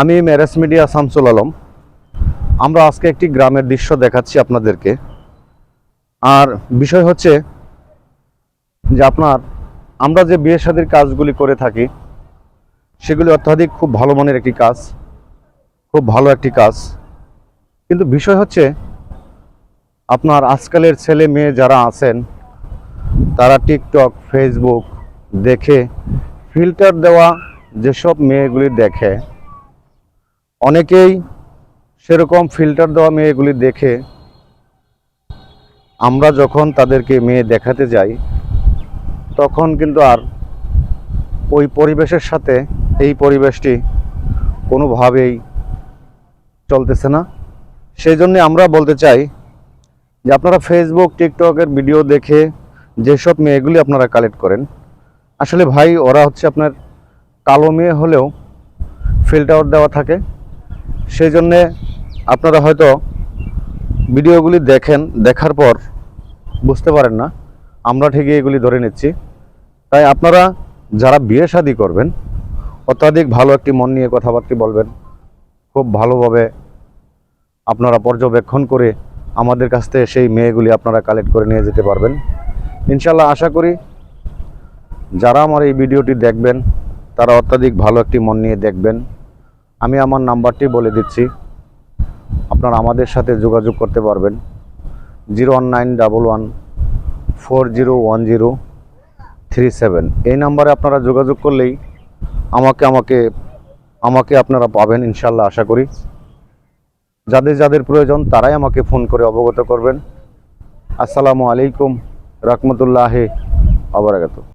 আমি marriage media Shamsul Alam আমরা আজকে একটি গ্রামের দৃশ্য দেখাচ্ছি আপনাদেরকে। আর বিষয় হচ্ছে যে আপনার, আমরা যে বিয়ে শাদীর কাজগুলি করে থাকি, সেগুলি অত্যাধিক খুব ভালো মানের একটি কাজ, খুব ভালো একটি কাজ। কিন্তু বিষয় হচ্ছে, আপনার আজকালের ছেলে মেয়ে যারা আছেন, তারা টিকটক ফেসবুক দেখে ফিল্টার দেওয়া যেসব মেয়েগুলি দেখে অনেকেই সেরকম ফিল্টার দেওয়া মেয়েগুলি দেখে আমরা যখন তাদেরকে মেয়ে দেখাতে যাই, তখন কিন্তু আর ওই পরিবেশের সাথে এই পরিবেশটি কোনোভাবেই চলতেছে না। সেই জন্যে আমরা বলতে চাই যে আপনারা ফেসবুক টিকটকের ভিডিও দেখে যেসব মেয়েগুলি আপনারা কালেক্ট করেন, আসলে ভাই ওরা হচ্ছে আপনার কালো মেয়ে হলেও ফিল্টার দেওয়া থাকে। সেই জন্যে আপনারা হয়তো ভিডিওগুলি দেখেন, দেখার পর বুঝতে পারেন না। আমরা ঠিকই এগুলি ধরে নিচ্ছি। তাই আপনারা যারা বিয়ে শাদি করবেন, অত্যাধিক ভালো একটি মন নিয়ে কথাবার্তা বলবেন, খুব ভালোভাবে আপনারা পর্যবেক্ষণ করে আমাদের কাছ থেকে সেই মেয়েগুলি আপনারা কালেক্ট করে নিয়ে যেতে পারবেন। ইনশাল্লাহ আশা করি যারা আমার এই ভিডিওটি দেখবেন, তারা অত্যাধিক ভালো একটি মন নিয়ে দেখবেন। আমি আমার নাম্বারটি বলে দিচ্ছি। আপনারা আমাদের সাথে যোগাযোগ করতে পারবেন। Zero one nine double one four zero one zero three seven. এই নাম্বারে আপনারা যোগাযোগ করলেই আমাকে আমাকে আমাকে আপনারা পাবেন ইনশাল্লাহ আশা করি। যাদের যাদের প্রয়োজন তারাই আমাকে ফোন করে অবগত করবেন। আসসালামু আলাইকুম, রহমতুল্লাহ আবরাকাত